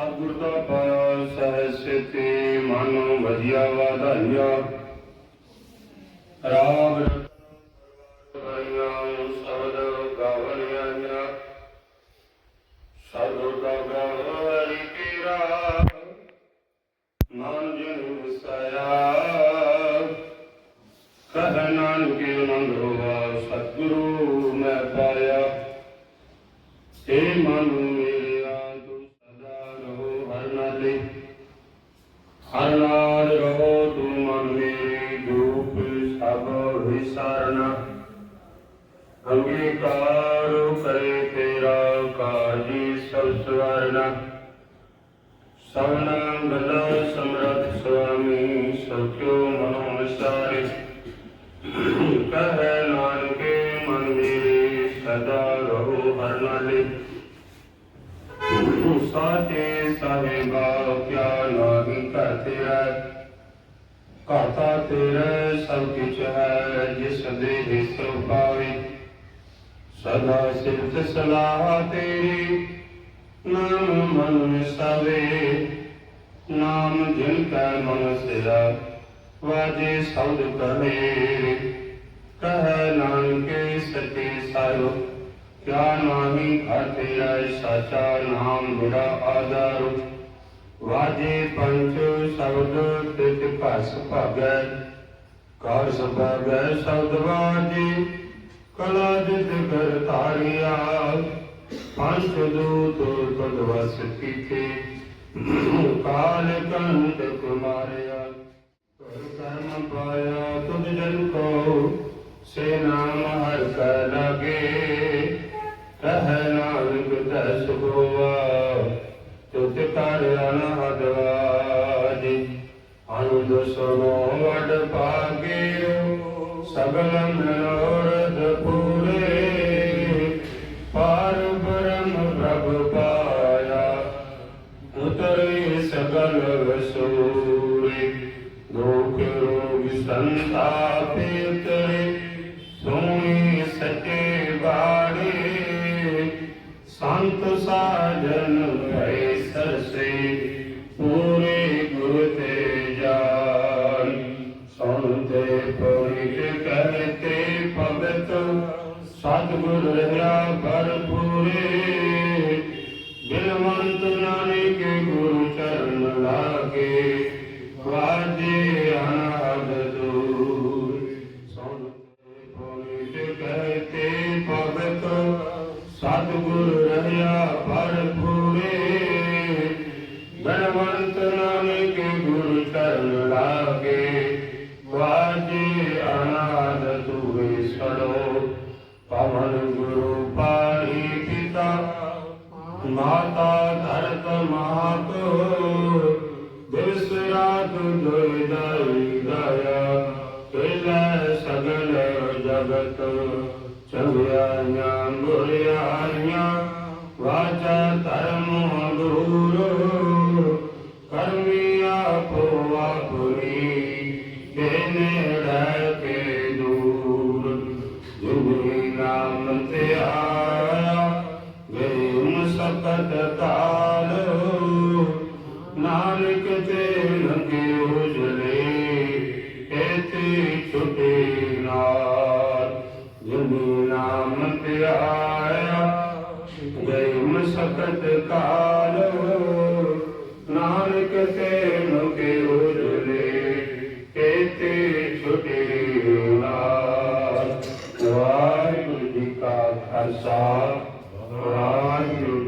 ਸਤਿਗੁਰ ਦਾ ਪਾਇਆ ਸਹਿ ਸਿੱਧੀ ਮਨੋ ਵਧੀਆ ਵਾਧਾਈਆ। ਰਾਮ ਰਤਨ ਸਬਦ ਗਾਵਣਿਆ ਸਤਿਗੁਰ ਦਾ ਗਾਵਰੀ ਪੀਰਾ ਮਨ ਜਿਨ ਵਸਾਇਆ। ਕਹ ਨਾਨਕ ਆਨੰਦ ਹੋਵਾ ਸਤਿਗੁਰੂ ਮੈਂ ਪਾਇਆ। ਏ ਮਨ ਮੇਰਿਆ ਤੂੰ ਸਦਾ ਰਹੋ ਹਰ ਨਾਲੇ ਹਰ ਰਹੋ ਤੂੰ ਮਨ ਮੇਰੇ ਰੂਪ ਸਭ ਵਿਸਾਰਨਾ। ਅੰਗੀਕਾਰ ਕਰੇ ਤੇਰਾ ਕਾਜੀ ਸਭ ਸਵਰਨਾ ਸਵਨਾ ਗਲਾ ਸਮਰਥ ਸੁਆਮੀ ਸਖਿਓ ਮਨੋ ਵਿਸਾਰੇ। ਕਹੈ ਨਾਨਕੇ ਮਨ ਮੇਰੇ ਸਦਾ ਰਹੋ ਹਰ ਨਾਲੇ। ਸਾਚੇ ਸਾਹਿਬਾ, ਕਿਆ ਨਾਹੀ ਘਰ ਤੇਰਾ ਘਾਤਾ ਤੇਰਾ ਸਭ ਕਿਛ ਹੈ, ਜਿਸ ਦੇ ਹਿਸੋ ਪਾਵੇ ਸਦਾ ਸਿਫਤ ਸਲਾਹ ਤੇਰੀ, ਨਾਮ ਮਨ ਵਿਸਾਵੇ ਨਾਮ ਜਿਨ ਕੈ ਮਨ ਸਿਰਾ, ਵਾਜੇ ਸਬਦ ਕਹੇ। ਕਹੈ ਨਾਨਕੇ ਸਤੇ ਸਾਹਿਬ ਕਿਆ ਨਾਹੀ ਘਰ ਸਾਚਾ ਨਾਮ ਮੇਰਾ ਆਧਾਰ। ਵਾਜੇ ਪੰਚ ਸ਼ਬਦ ਤਿਤ ਘਸ ਭਾਗੈ ਕਾਰ ਸਭਾਗੈ ਸ਼ਬਦ ਵਾਜੇ, ਕਲਾ ਜਿਤ ਕਰ ਧਾਰਿਆ ਪੰਚ ਦੂਤ ਤਦ ਵਸ ਕੀਤੇ, ਕਾਲ ਕੰਟ ਕੁਮਾਰਿਆ। ਕਰ ਕਰਮ ਪਾਇਆ ਤੁਧ ਜਨ ਕੋ, ਸੇ ਨਾਮ ਹਰ ਕੈ ਲਗੇ ਕਹਿ ਨਾਨਕ ਤੈ ਸੁਭਵਾ ਤੁਤ ਕਰ ਅਨਹਦ ਵਾਜੀ ਅਨੰਦ ਸੁਨੋ ਵਡ ਭਾਗਿਓ ਸਗਲ ਮਨੋਰਥ ਪੂਰੇ ਪਾਰ ਬ੍ਰਹਮ ਪ੍ਰਭ ਪਾਇਆ, ਉਤਰੇ ਸਗਲ ਵਸੂਰੇ ਦੁਖ ਰੋਗ ਸੰਤਾਪ ਉਤਰੇ ਸੋਣੀ ਸੱਚੇ ਸਤਿਗੁਰ ਰਹਾ ਭਰਪੂਰੇ ਬਿਲਵੰਤ ਨਾਨਕ ਗੁਰੂ ਚਰਨ ਲਾਗੇ ਵਾਜੇ ਅਨਾਦ ਦੂਰ। ਸੁਣਤੇ ਪੌੜਿਕ ਕਹਤੇ ਭਗਤ ਸਤਿਗੁਰ ਰਹਾ ਭਰਪੂਰੇ ਬਲਵੰਤ ਨਾਨਕ ਗੁਰੂ ਚਰਨ ਲਾਗੇ। ਪਵਨ ਗੁਰੂ ਪਾਣੀ ਪਿਤਾ ਮਾਤਾ ਧਰਤ ਮਾਤੋ ਦਿਵਸ ਰਾਤ ਦੁਇ ਦਾਈ ਦਾਇਆ ਕਿਲੇ ਸਗਲ ਜਗਤ ਚੰਗਿਆਈਆਂ ਬੁਰਿਆਈਆਂ ਵਾਚਾ ਧਰਮ ਗਏ ਸਕਤ ਕਾਲ, ਨਾਨਕ ਤੇ ਲੰਗੇ ਉਜਲੇ ਇਤੇ ਛੁਟੇ ਨਾਲ। ਵਾਹਿਗੁਰੂ ਜੀ ਕਾ ਖਾਲਸਾ, ਵਾਹਿਗੁਰੂ